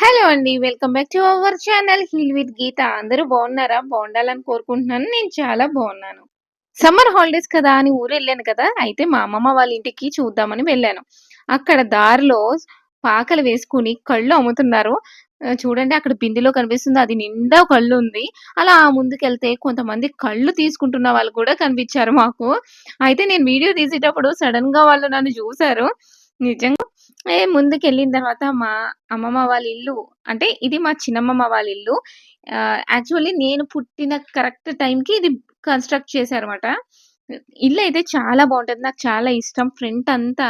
Hello అండి. Welcome back to our channel heal with Geetha. అందరూ బాగున్నారా? బాగుండాలని కోరుకుంటున్నాను. నేను చాలా బాగున్నాను. సమ్మర్ హాలిడేస్ కదా అని ఊరెళ్ళాను కదా! అయితే మా అమ్మమ్మ వాళ్ళ ఇంటికి చూద్దామని వెళ్ళాను. అక్కడ దారిలో పాకలు వేసుకొని కళ్ళు అమ్ముతున్నారు. చూడండి అక్కడ బిందెలో కనిపిస్తుంది. అది నిండా కళ్ళు ఉంది అలా ముందుకెళ్తే కొంతమంది కళ్ళు తీసుకుంటున్న వాళ్ళు కూడా కనిపించారు మాకు. అయితే నేను వీడియో తీసేటప్పుడు సడన్గా వాళ్ళు నన్ను చూశారు నిజంగా ఏ ముందుకెళ్ళిన తర్వాత మా అమ్మమ్మ వాళ్ళ ఇల్లు అంటే ఇది మా చిన్నమ్మమ్మ వాళ్ళ ఇల్లు. యాక్చువల్లీ నేను పుట్టిన కరెక్ట్ టైంకి ఇది కన్‌స్ట్రక్ట్ చేశారనమాట ఇల్లు అయితే చాలా బాగుంటుంది నాకు చాలా ఇష్టం. ఫ్రంట్ అంతా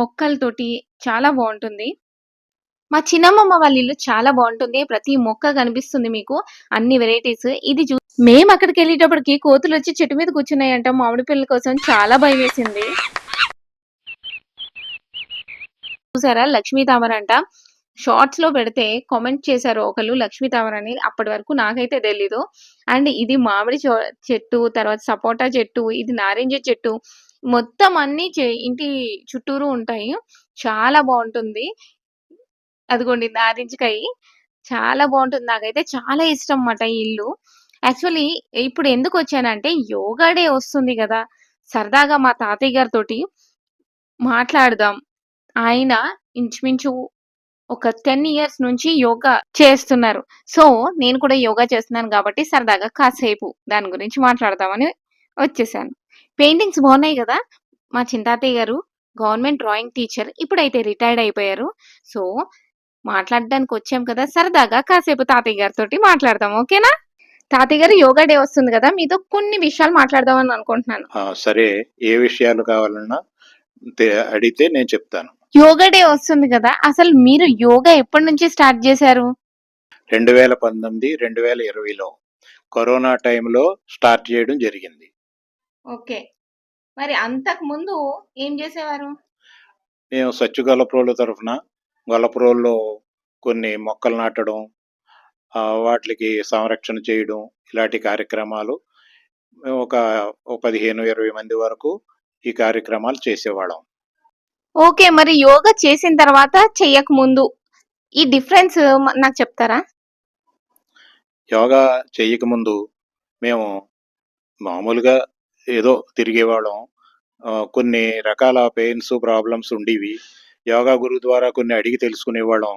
మొక్కలతోటి చాలా బాగుంటుంది మా చిన్నమ్మమ్మ వాళ్ళ ఇల్లు చాలా బాగుంటుంది ప్రతి మొక్క కనిపిస్తుంది మీకు. అన్ని వెరైటీస్. ఇది చూ కోతులు వచ్చి చెట్టు మీద కూర్చున్నాయంట మామిడి పిల్లల కోసం. చాలా భయమేసింది. చూసారా లక్ష్మీ తామర అంట. షార్ట్స్లో పెడితే కామెంట్ చేశారు ఒకళ్ళు లక్ష్మీ తామర అని. అప్పటి వరకు నాకైతే తెలీదు. అండ్ ఇది మామిడి చెట్టు, తర్వాత సపోటా చెట్టు, ఇది నారింజ చెట్టు. మొత్తం అన్ని ఇంటి చుట్టూరు ఉంటాయి. చాలా బాగుంటుంది అదిగోండి నారింజకాయ. చాలా బాగుంటుంది నాకైతే చాలా ఇష్టం మాట ఈ ఇల్లు. యాక్చువల్లీ ఇప్పుడు ఎందుకు వచ్చానంటే యోగా డే వస్తుంది కదా సరదాగా మా తాతయ్య గారితోటి మాట్లాడదాం. ఆయన ఇంచుమించు ఒక 10 ఇయర్స్ నుంచి యోగా చేస్తున్నారు. సో, నేను కూడా యోగా చేస్తున్నాను కాబట్టి సరదాగా కాసేపు దాని గురించి మాట్లాడదామని వచ్చేసాను. పెయింటింగ్స్ బాగున్నాయి కదా మా చింతాతయ్య గారు గవర్నమెంట్ డ్రాయింగ్ టీచర్. ఇప్పుడైతే రిటైర్డ్ అయిపోయారు. సో, మాట్లాడడానికి వచ్చాం కదా! సరదాగా కాసేపు తాతయ్య గారితో మాట్లాడదాం. ఓకేనా? తాతయ్య గారు యోగా డే వస్తుంది కదా మీతో కొన్ని విషయాలు మాట్లాడదామని అనుకుంటున్నాను. సరే. ఏ విషయాలు కావాలన్నా అడిగితే నేను చెప్తాను. యోగా డే వస్తుంది గదా! అసలు మీరు యోగా ఎప్పటినుంచి స్టార్ట్ జేశారు? 2019, 2020లో కరోనా టైంలో స్టార్ట్ చేయడం జరిగింది. ఓకే. మరి అంతకుముందు ఏం జేసేవారు? మేము స్వచ్ఛ గొల్లప్రోలు తరఫున గొల్లప్రోలులో కొన్ని మొక్కలు నాటడం, ఆహ్, వాటిలికి సంరక్షణ చేయడం ఇలాంటి కార్యక్రమాలు ఒక 15, 20 మంది వరకు ఈ కార్యక్రమాలు చేసేవాళ్ళం. ఓకే. మరి యోగా చేసిన తర్వాత చెయ్యకముందు ఈ డిఫరెన్స్ నాకు చెప్తారా? యోగా చెయ్యకముందు మేము మామూలుగా ఏదో తిరిగేవాళ్ళం. కొన్ని రకాల పెయిన్స్, ప్రాబ్లమ్స్ ఉండేవి. యోగా గురువు ద్వారా కొన్ని అడిగి తెలుసుకునేవాళ్ళం.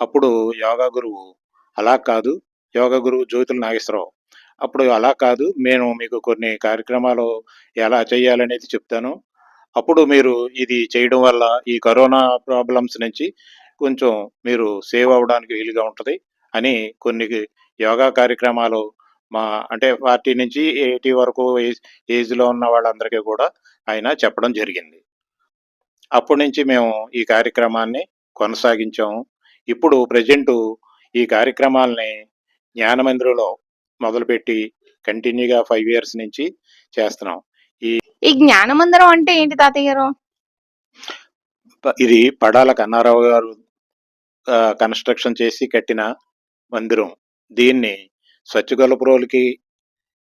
అప్పుడు యోగా గురువు అలా కాదు, యోగా గురువు జ్యోతుల నాగేశ్వరరావు. అప్పుడు అలా కాదు, నేను మీకు కొన్ని కార్యక్రమాలు ఎలా చేయాలనేది చెప్తాను. అప్పుడు మీరు ఇది చేయడం వల్ల ఈ కరోనా ప్రాబ్లమ్స్ నుంచి కొంచెం మీరు సేవ్ అవ్వడానికి వీలుగా ఉంటుంది అని కొన్ని యోగా కార్యక్రమాలు మా అంటే 40 నుంచి 80 వరకు ఏజ్ ఏజ్‌లో ఉన్న వాళ్ళందరికీ కూడా ఆయన చెప్పడం జరిగింది. అప్పటి నుంచి మేము ఈ కార్యక్రమాన్ని కొనసాగించాము. ఇప్పుడు ప్రజెంటు ఈ కార్యక్రమాల్ని జ్ఞానమందిర్‌లో మొదలుపెట్టి కంటిన్యూగా ఫైవ్ ఇయర్స్ నుంచి చేస్తున్నాం. ఈ ఈ జ్ఞానమందిరం అంటే ఏంటి తాతయ్య గారు? ఇది పడాల కన్నారావు గారు కన్‌స్ట్రక్షన్ చేసి కట్టిన మందిరం. దీన్ని స్వచ్ఛ గొల్లప్రోలుకి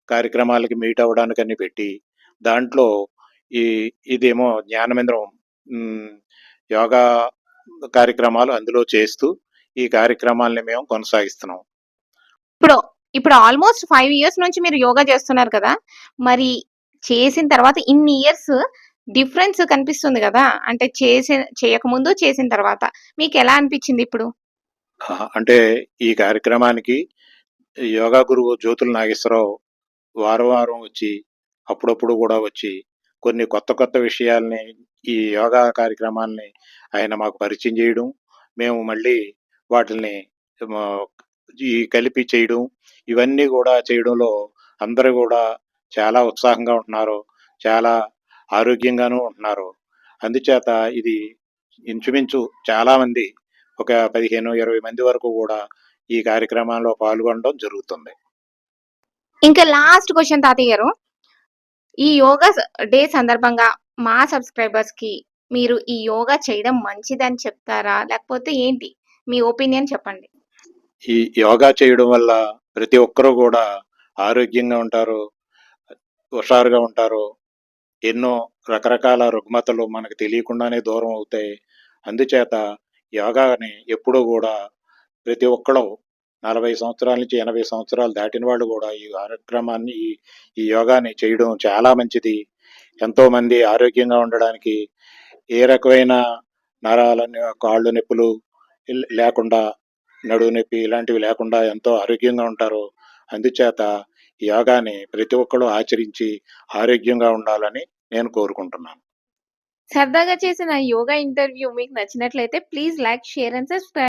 కార్యక్రమాలకి మీట్ అవ్వడానికని పెట్టి, దాంట్లో ఈ ఇదేమో జ్ఞానమందిరం. యోగా కార్యక్రమాలు అందులో చేస్తూ ఈ కార్యక్రమాల్ని మేము కొనసాగిస్తున్నాం. ఇప్పుడు ఇప్పుడు ఆల్‌మోస్ట్ 5 ఇయర్స్ నుంచి మీరు యోగా చేస్తున్నారు కదా! మరి చేసిన తర్వాత ఇన్ని ఇయర్స్ డిఫరెన్స్ కనిపిస్తుంది కదా అంటే చేసే చేయకముందు, చేసిన తర్వాత. మీకు ఎలా అనిపించింది ఇప్పుడు? అంటే ఈ కార్యక్రమానికి యోగా గురువు జ్యోతుల నాగేశ్వరరావు వారం, వారం వచ్చి అప్పుడప్పుడు కూడా వచ్చి కొన్ని కొత్త, కొత్త విషయాల్ని ఈ యోగా కార్యక్రమాల్ని ఆయన మాకు పరిచయం చేయడం మేము మళ్ళీ వాటిని ఈ కలిపి చేయడం, ఇవన్నీ కూడా చేయడంలో అందరూ కూడా చాలా ఉత్సాహంగా ఉంటున్నారు. చాలా ఆరోగ్యంగాను ఉంటున్నారు. అందుచేత ఇది ఇంచుమించు చాలామంది ఒక 15, 20 మంది వరకు గూడా ఈ కార్యక్రమాల్లో పాల్గొనడం జరుగుతుంది. ఇంకా లాస్ట్ క్వెషన్ తాతయ్య గారు. ఈ యోగా డే సందర్భంగా మా సబ్‌స్క్రైబర్స్‌కి మీరు ఈ యోగా చేయడం మంచిదని చెప్తారా? లేకపోతే ఏంటి? మీ ఒపీనియన్ చెప్పండి. ఈ యోగా చేయడం వల్ల ప్రతి ఒక్కరు గూడా ఆరోగ్యంగా ఉంటారు. హుషారుగా ఉంటారు. ఎన్నో రకరకాల రుగ్మతలు మనకు తెలియకుండానే దూరం అవుతాయి. అందుచేత యోగాని ఎప్పుడూ కూడా ప్రతి ఒక్కళ్ళు 40 సంవత్సరాల నుంచి 80 సంవత్సరాలు దాటిన వాళ్ళు కూడా ఈ కార్యక్రమాన్ని ఈ ఈ యోగాని చేయడం చాలా మంచిది. ఎంతోమంది ఆరోగ్యంగా ఉండడానికి ఏ రకమైన నరాలని కాళ్ళు నొప్పులు లేకుండా నడువు నొప్పి ఇలాంటివి లేకుండా ఎంతో ఆరోగ్యంగా ఉంటారు. అందుచేత యోగాని ప్రతి ఒక్కరూ ఆచరించి ఆరోగ్యంగా ఉండాలని నేను కోరుకుంటున్నాను. సరదాగా చేసిన యోగా ఇంటర్వ్యూ మీకు నచ్చినట్లయితే please like, share and subscribe.